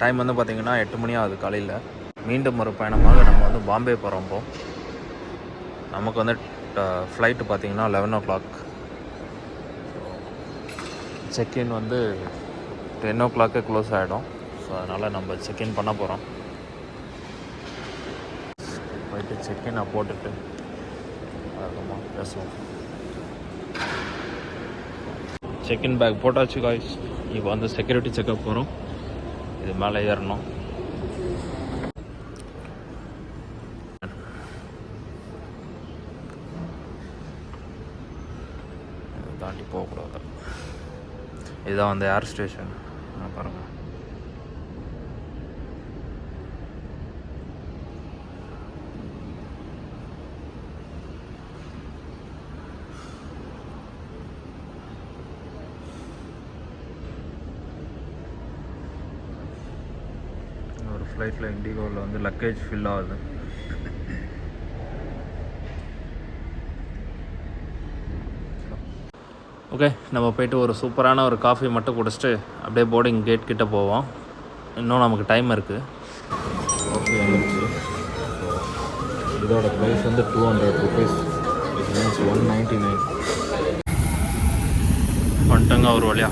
Time வந்து பார்த்திங்கன்னா எட்டு மணி ஆகுது காலையில். மீண்டும் ஒரு பயணமாக நம்ம வந்து பாம்பே போகிறோம் நமக்கு வந்து ஃப்ளைட்டு பார்த்தீங்கன்னா லெவன் ஓ கிளாக் செக்இன் வந்து டென் ஓ கிளாக்கே க்ளோஸ் ஆகிடும் ஸோ அதனால் நம்ம செக்இன் பண்ண போகிறோம் போயிட்டு செக்இன் போட்டுட்டு அதுக்கப்புறமா பேசுவோம். செக்இன் பேக் போட்டாச்சு காய்ஸ் இப்போ வந்து செக்யூரிட்டி செக்அப் போகிறோம் இது மேலே ஏறணும். இதை தாண்டி போகக்கூடாது. இதுதான் வந்து ஏர் ஸ்டேஷன் பாருங்கள் ஒரு ஃப்ளைட்டில் இண்டிகோவில் வந்து லக்கேஜ் ஃபில் ஆகுது. ஓகே நம்ம போயிட்டு ஒரு சூப்பரான ஒரு காஃபி மட்டும் குடிச்சிட்டு அப்படியே போர்டிங் கேட் கிட்ட போவோம். இன்னும் நமக்கு டைம் இருக்குது ஓகே இதோட ப்ரைஸ் வந்து two hundred rupees it means one ninety nine வந்துட்டங்க ஒரு வழியா.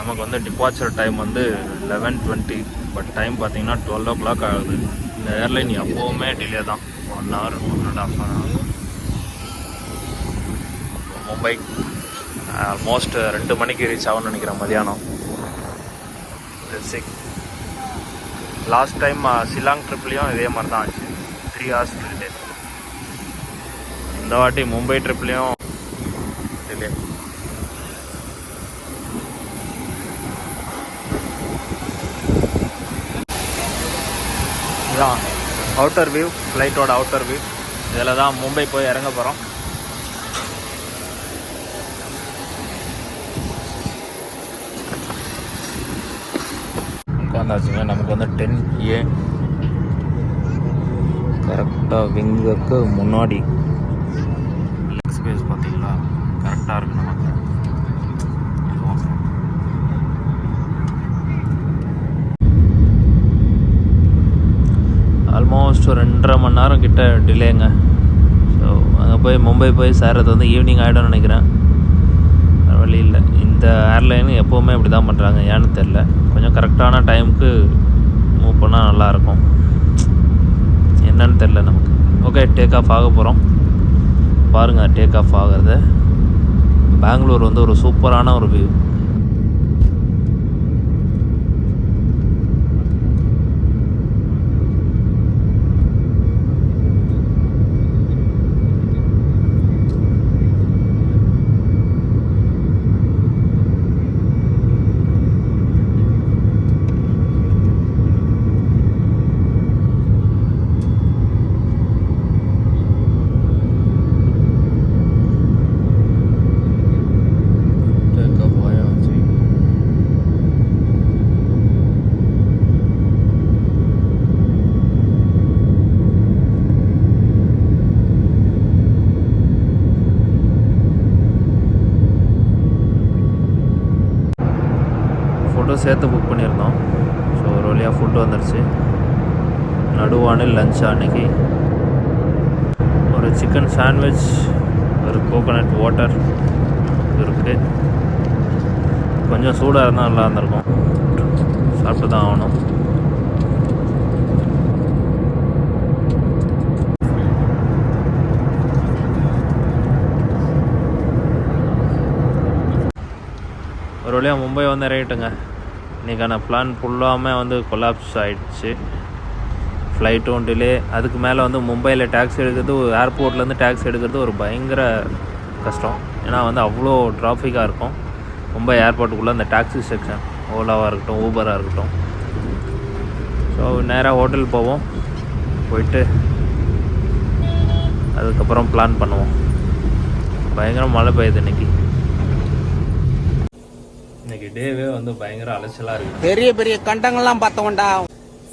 நமக்கு வந்து டிபார்ச்சர் டைம் வந்து லெவன் டுவெண்ட்டி பட் டைம் பார்த்தீங்கன்னா டுவெல் ஓ கிளாக் ஆகுது. இந்த ஏர்லைன் எப்போவுமே டிலே தான். One hour one and half hour Mumbai almost ரெண்டு மணிக்கு ரீச் ஆகும்னு நினைக்கிறேன் மதியானம். சிக் லாஸ்ட் டைம் சிலாங் ட்ரிப்லேயும் இதே மாதிரி தான் ஆச்சு த்ரீ ஹவர்ஸ் டிலே இந்த வாட்டி மும்பை ட்ரிப்லேயும் டிலே இதான் அவுட்டர் வியூ ஃப்ளைட்டோட அவுட்டர் வியூ இதில் தான் மும்பை போய் இறங்க போகிறோம் உட்காந்தாச்சுங்க நமக்கு வந்து டென் ஏ கரெக்டாக விங்குக்கு முன்னாடி. லெக் ஸ்பேஸ் பார்த்தீங்களா? கரெக்டாக இருக்கு நமக்கு. ஆல்மோஸ்ட் ஒரு ரெண்டரை மணி நேரம் கிட்ட டிலேங்க ஸோ அங்கே போய் மும்பை போய் சேர்றது வந்து ஈவினிங் ஆகிடும்னு நினைக்கிறேன். வழி இல்லை. இந்த ஏர்லைன் எப்போவுமே இப்படி தான் பண்ணுறாங்க ஏன்னு தெரில கொஞ்சம் கரெக்டான டைமுக்கு மூவ் பண்ணால் நல்லாயிருக்கும் என்னன்னு தெரில நமக்கு. ஓகே டேக் ஆஃப் ஆக போகிறோம் பாருங்கள் டேக் ஆஃப் ஆகிறது. பெங்களூர் வந்து ஒரு சூப்பரான ஒரு வியூ டேக் ஆஃப் ஆயாச்சு ஃபுட்டும் சேர்த்து புக் பண்ணியிருந்தோம். ஸோ ஒரு வழியாக ஃபுட்டு வந்துருச்சு. நடுவானில் லஞ்ச் அன்னைக்கு. ஒரு சிக்கன் சாண்ட்விச் ஒரு கோகோனட் வாட்டர் இருக்குது கொஞ்சம் சூடாக இருந்தால் நல்லா இருந்திருக்கும். சாப்பிட்டு தான் ஆகணும். ஒரு வழியாக மும்பை வந்து இறங்கிட்டுங்க. இன்றைக்கான பிளான் ஃபுல்லாமே வந்து கொலாப்ஸ் ஆகிடுச்சு ஃப்ளைட்டும் டிலே அதுக்கு மேலே வந்து மும்பையில் டேக்ஸி எடுக்கிறது ஏர்போர்ட்லேருந்து டேக்ஸி எடுக்கிறது ஒரு பயங்கர கஷ்டம். ஏன்னா வந்து அவ்வளோ டிராஃபிக்காக இருக்கும். மும்பை ஏர்போர்ட்டுக்குள்ளே அந்த டாக்ஸி செக்ஷன் ஓலாவாக இருக்கட்டும் ஊபராக இருக்கட்டும். ஸோ நேராக ஹோட்டல் போவோம். போயிட்டு அதுக்கப்புறம் பிளான் பண்ணுவோம். பயங்கர மழை பெய்யுது இன்னைக்கு. இன்னைக்கு டேவே வந்து பயங்கர அலைச்சலாக இருக்குது பெரிய பெரிய கண்டங்கள்லாம் பார்த்தவன்டா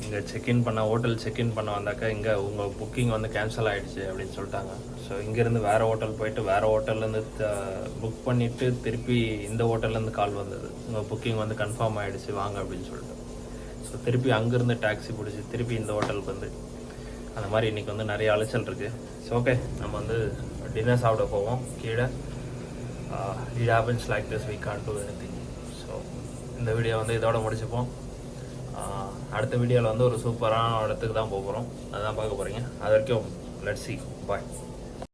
இங்கே செக்இன் பண்ண ஹோட்டல் செக்இன் பண்ண வந்தாக்கா இங்கே உங்கள் புக்கிங் வந்து கேன்சல் ஆகிடுச்சு அப்படின்னு சொல்லிட்டாங்க. ஸோ இங்கேருந்து வேறு ஹோட்டல் போயிட்டு வேறு ஹோட்டல்லேருந்து புக் பண்ணிவிட்டு திருப்பி இந்த ஹோட்டல்லேருந்து கால் வந்தது. உங்கள் புக்கிங் வந்து கன்ஃபார்ம் ஆகிடுச்சு வாங்க அப்படின்னு சொல்லிட்டு. ஸோ திருப்பி அங்கேருந்து டாக்ஸி பிடிச்சி திருப்பி இந்த ஹோட்டலுக்கு வந்து. அந்த மாதிரி இன்றைக்கி வந்து நிறைய அலைச்சல் இருக்குது ஸோ ஓகே நம்ம வந்து டின்னர் சாப்பிட போவோம். கீழே it happens like this we can do anything இந்த வீடியோ வந்து இதோட முடிச்சுப்போம். அடுத்த வீடியோவில் வந்து ஒரு சூப்பரான இடத்துக்கு தான் போக போகிறோம் அதுதான் பார்க்க போகிறீங்க அது வரைக்கும் லட்சி பாய்